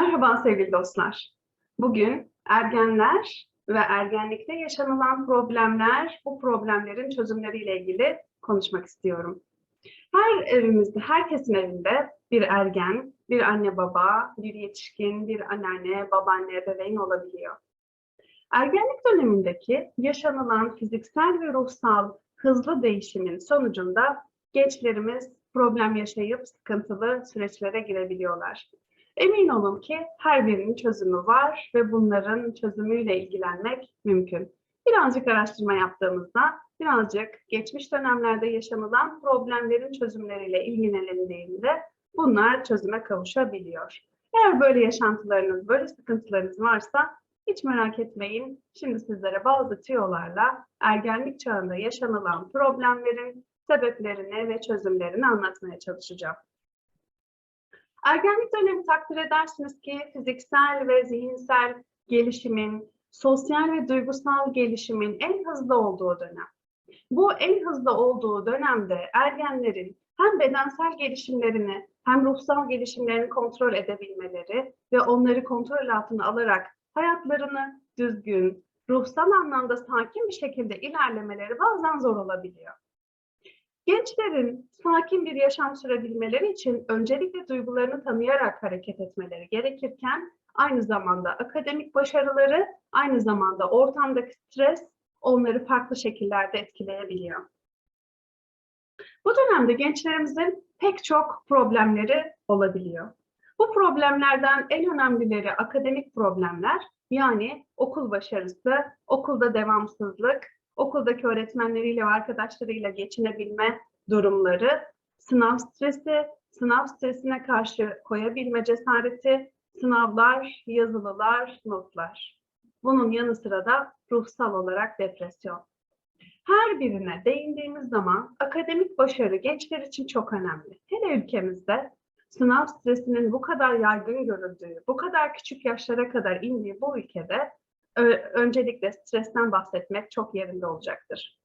Merhaba sevgili dostlar. Bugün ergenler ve ergenlikte yaşanılan problemler, bu problemlerin çözümleriyle ilgili konuşmak istiyorum. Her evimizde, herkesin evinde bir ergen, bir anne baba, bir yetişkin, bir anneanne, babaanne, ebeveyn olabiliyor. Ergenlik dönemindeki yaşanılan fiziksel ve ruhsal hızlı değişimin sonucunda gençlerimiz problem yaşayıp sıkıntılı süreçlere girebiliyorlar. Emin olun ki her birinin çözümü var ve bunların çözümüyle ilgilenmek mümkün. Birazcık araştırma yaptığımızda, birazcık geçmiş dönemlerde yaşanılan problemlerin çözümleriyle ilgilenildiğinde bunlar çözüme kavuşabiliyor. Eğer böyle yaşantılarınız, böyle sıkıntılarınız varsa hiç merak etmeyin. Şimdi sizlere bazı tüyolarla ergenlik çağında yaşanılan problemlerin sebeplerini ve çözümlerini anlatmaya çalışacağım. Ergenlik dönemi takdir edersiniz ki fiziksel ve zihinsel gelişimin, sosyal ve duygusal gelişimin en hızlı olduğu dönem. Bu en hızlı olduğu dönemde ergenlerin hem bedensel gelişimlerini hem ruhsal gelişimlerini kontrol edebilmeleri ve onları kontrol altına alarak hayatlarını düzgün, ruhsal anlamda sakin bir şekilde ilerlemeleri bazen zor olabiliyor. Gençlerin sakin bir yaşam sürebilmeleri için öncelikle duygularını tanıyarak hareket etmeleri gerekirken aynı zamanda akademik başarıları, aynı zamanda ortamdaki stres onları farklı şekillerde etkileyebiliyor. Bu dönemde gençlerimizin pek çok problemleri olabiliyor. Bu problemlerden en önemlileri akademik problemler, yani okul başarısı, okulda devamsızlık, okuldaki öğretmenleriyle ve arkadaşlarıyla geçinebilme durumları, sınav stresi, sınav stresine karşı koyabilme cesareti, sınavlar, yazılılar, notlar. Bunun yanı sıra da ruhsal olarak depresyon. Her birine değindiğimiz zaman akademik başarı gençler için çok önemli. Hele ülkemizde sınav stresinin bu kadar yaygın görüldüğü, bu kadar küçük yaşlara kadar indiği bu ülkede öncelikle stresten bahsetmek çok yerinde olacaktır.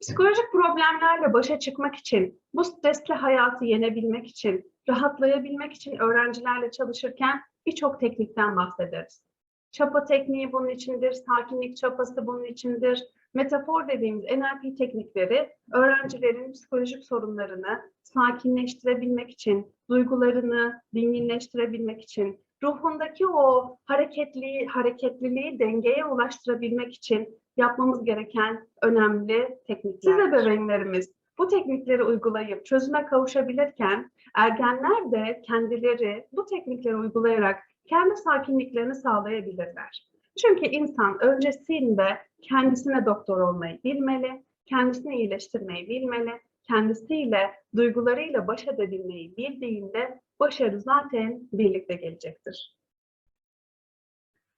Psikolojik problemlerle başa çıkmak için, bu stresli hayatı yenebilmek için, rahatlayabilmek için öğrencilerle çalışırken birçok teknikten bahsederiz. Çapa tekniği bunun içindir, sakinlik çapası bunun içindir. Metafor dediğimiz NLP teknikleri öğrencilerin psikolojik sorunlarını sakinleştirebilmek için, duygularını dinginleştirebilmek için, ruhundaki o hareketli hareketliliği dengeye ulaştırabilmek için yapmamız gereken önemli teknikler. Siz ebeveynlerimiz bu teknikleri uygulayıp çözüme kavuşabilirken ergenler de kendileri bu teknikleri uygulayarak kendi sakinliklerini sağlayabilirler. Çünkü insan öncesinde kendisine doktor olmayı bilmeli, kendisini iyileştirmeyi bilmeli, kendisiyle, duygularıyla baş edebilmeyi bildiğinde başarı zaten birlikte gelecektir.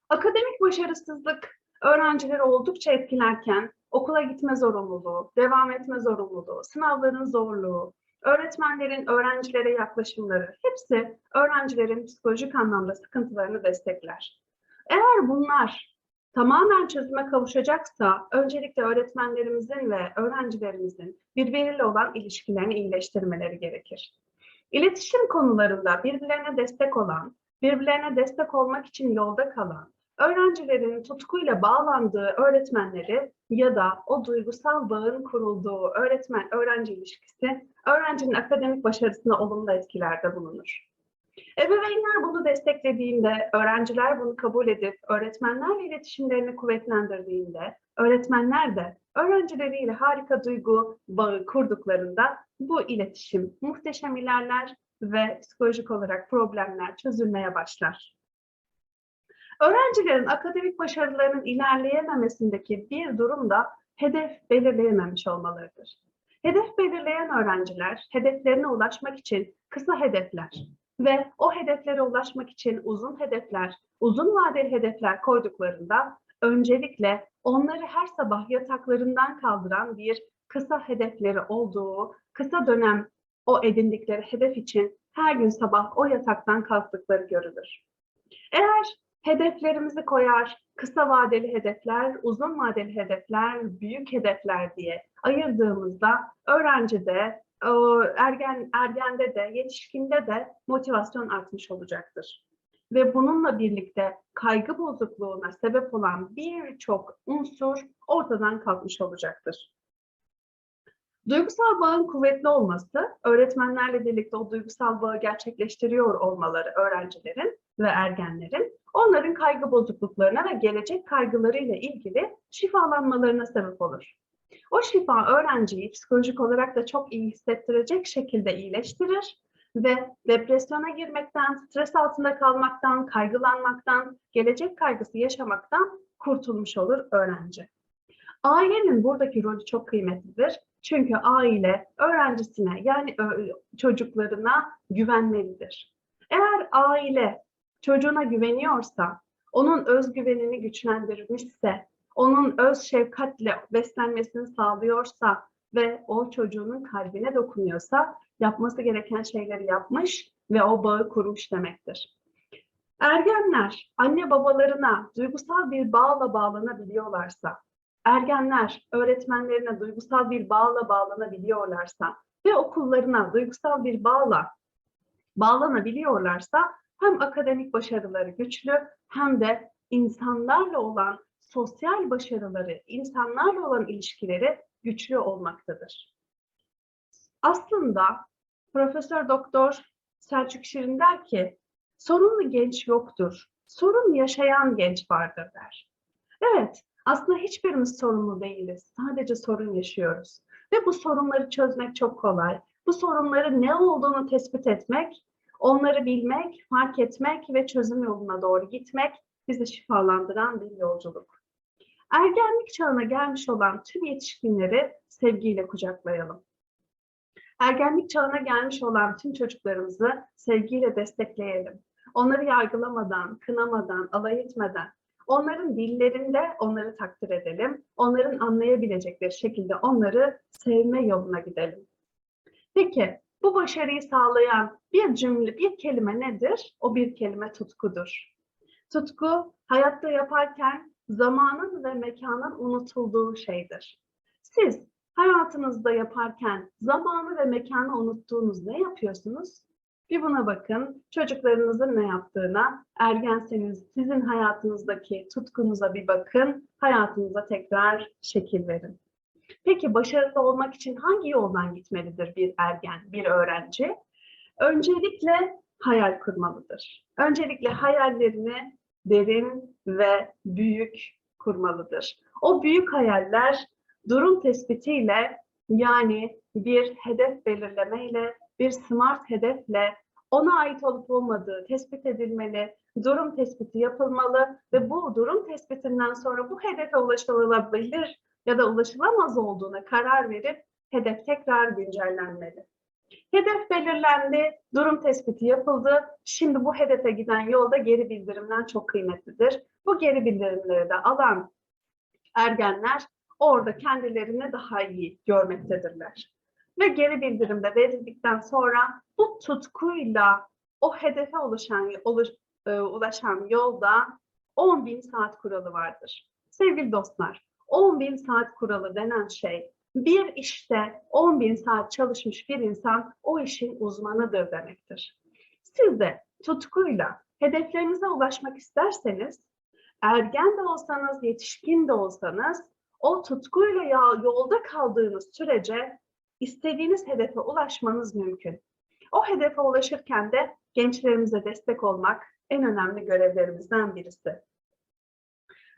Akademik başarısızlık öğrencileri oldukça etkilerken okula gitme zorunluluğu, devam etme zorunluluğu, sınavların zorluğu, öğretmenlerin öğrencilere yaklaşımları hepsi öğrencilerin psikolojik anlamda sıkıntılarını destekler. Eğer bunlar tamamen çözüme kavuşacaksa öncelikle öğretmenlerimizin ve öğrencilerimizin birbiriyle olan ilişkilerini iyileştirmeleri gerekir. İletişim konularında birbirlerine destek olan, birbirlerine destek olmak için yolda kalan, öğrencilerin tutkuyla bağlandığı öğretmenleri ya da o duygusal bağın kurulduğu öğretmen-öğrenci ilişkisi öğrencinin akademik başarısına olumlu etkilerde bulunur. Ebeveynler bunu desteklediğinde, öğrenciler bunu kabul edip öğretmenlerle iletişimlerini kuvvetlendirdiğinde, öğretmenler de öğrencileriyle harika duygu bağı kurduklarında bu iletişim muhteşem ilerler ve psikolojik olarak problemler çözülmeye başlar. Öğrencilerin akademik başarılarının ilerleyememesindeki bir durum da hedef belirleyememiş olmalarıdır. Hedef belirleyen öğrenciler hedeflerine ulaşmak için kısa hedefler ve o hedeflere ulaşmak için uzun hedefler, uzun vadeli hedefler koyduklarında öncelikle onları her sabah yataklarından kaldıran bir kısa hedefleri olduğu, kısa dönem o edindikleri hedef için her gün sabah o yataktan kalktıkları görülür. Eğer hedeflerimizi koyar, kısa vadeli hedefler, uzun vadeli hedefler, büyük hedefler diye ayırdığımızda öğrencide e, ergen ergende de yetişkinde de motivasyon artmış olacaktır. Ve bununla birlikte kaygı bozukluğuna sebep olan birçok unsur ortadan kalkmış olacaktır. Duygusal bağın kuvvetli olması, öğretmenlerle birlikte o duygusal bağı gerçekleştiriyor olmaları öğrencilerin ve ergenlerin, onların kaygı bozukluklarına ve gelecek kaygılarıyla ilgili şifalanmalarına sebep olur. O şifa öğrenciyi psikolojik olarak da çok iyi hissettirecek şekilde iyileştirir ve depresyona girmekten, stres altında kalmaktan, kaygılanmaktan, gelecek kaygısı yaşamaktan kurtulmuş olur öğrenci. Ailenin buradaki rolü çok kıymetlidir. Çünkü aile öğrencisine yani çocuklarına güvenmelidir. Eğer aile çocuğuna güveniyorsa, onun özgüvenini güçlendirmişse, onun öz şefkatle beslenmesini sağlıyorsa ve o çocuğunun kalbine dokunuyorsa yapması gereken şeyleri yapmış ve o bağı kurmuş demektir. Ergenler anne babalarına duygusal bir bağla bağlanabiliyorlarsa, ergenler öğretmenlerine duygusal bir bağla bağlanabiliyorlarsa ve okullarına duygusal bir bağla bağlanabiliyorlarsa hem akademik başarıları güçlü hem de insanlarla olan sosyal başarıları, insanlarla olan ilişkileri güçlü olmaktadır. Aslında Profesör Doktor Selçuk Şirin der ki, sorunlu genç yoktur, sorun yaşayan genç vardır der. Evet, aslında hiçbirimiz sorumlu değiliz. Sadece sorun yaşıyoruz. Ve bu sorunları çözmek çok kolay. Bu sorunları ne olduğunu tespit etmek, onları bilmek, fark etmek ve çözüm yoluna doğru gitmek bizi şifalandıran bir yolculuk. Ergenlik çağına gelmiş olan tüm yetişkinleri sevgiyle kucaklayalım. Ergenlik çağına gelmiş olan tüm çocuklarımızı sevgiyle destekleyelim. Onları yargılamadan, kınamadan, alay etmeden, onların dillerinde onları takdir edelim. Onların anlayabilecekleri şekilde onları sevme yoluna gidelim. Peki bu başarıyı sağlayan bir cümle, bir kelime nedir? O bir kelime tutkudur. Tutku hayatta yaparken zamanın ve mekanın unutulduğu şeydir. Siz hayatınızda yaparken zamanı ve mekanı unuttuğunuz ne yapıyorsunuz? Bir buna bakın. Çocuklarınızın ne yaptığına, ergenseniz sizin hayatınızdaki tutkunuza bir bakın. Hayatınıza tekrar şekil verin. Peki başarılı olmak için hangi yoldan gitmelidir bir ergen, bir öğrenci? Öncelikle hayal kurmalıdır. Öncelikle hayallerini derin ve büyük kurmalıdır. O büyük hayaller durum tespitiyle yani bir hedef belirlemeyle, bir smart hedefle ona ait olup olmadığı tespit edilmeli, durum tespiti yapılmalı ve bu durum tespitinden sonra bu hedefe ulaşılabilir ya da ulaşılamaz olduğuna karar verip hedef tekrar güncellenmeli. Hedef belirlendi, durum tespiti yapıldı. Şimdi bu hedefe giden yolda geri bildirimler çok kıymetlidir. Bu geri bildirimleri de alan ergenler orada kendilerini daha iyi görmektedirler. Ve geri bildirimde verildikten sonra bu tutkuyla o hedefe ulaşan, e, ulaşan yolda 10 bin saat kuralı vardır. Sevgili dostlar, 10 bin saat kuralı denen şey bir işte 10 bin saat çalışmış bir insan o işin uzmanıdır demektir. Siz de tutkuyla hedeflerinize ulaşmak isterseniz, ergen de olsanız, yetişkin de olsanız, o tutkuyla yolda kaldığınız sürece istediğiniz hedefe ulaşmanız mümkün. O hedefe ulaşırken de gençlerimize destek olmak en önemli görevlerimizden birisi.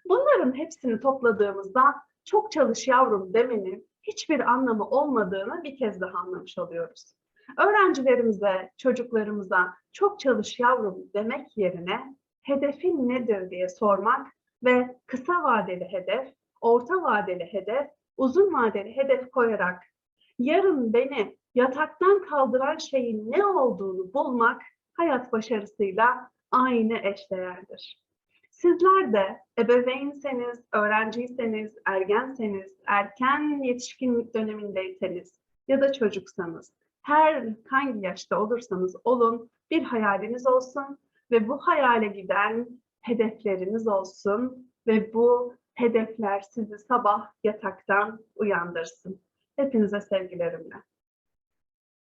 Bunların hepsini topladığımızda çok çalış yavrum demenin hiçbir anlamı olmadığını bir kez daha anlamış oluyoruz. Öğrencilerimize, çocuklarımıza çok çalış yavrum demek yerine hedefin nedir diye sormak ve kısa vadeli hedef, orta vadeli hedef, uzun vadeli hedef koyarak yarın beni yataktan kaldıran şeyin ne olduğunu bulmak hayat başarısıyla aynı eşdeğerdir. Sizler de ebeveynseniz, öğrenciyseniz, ergenseniz, erken yetişkinlik dönemindeyseniz ya da çocuksanız, her hangi yaşta olursanız olun bir hayaliniz olsun ve bu hayale giden hedefleriniz olsun ve bu hedefler sizi sabah yataktan uyandırsın. Hepinize sevgilerimle.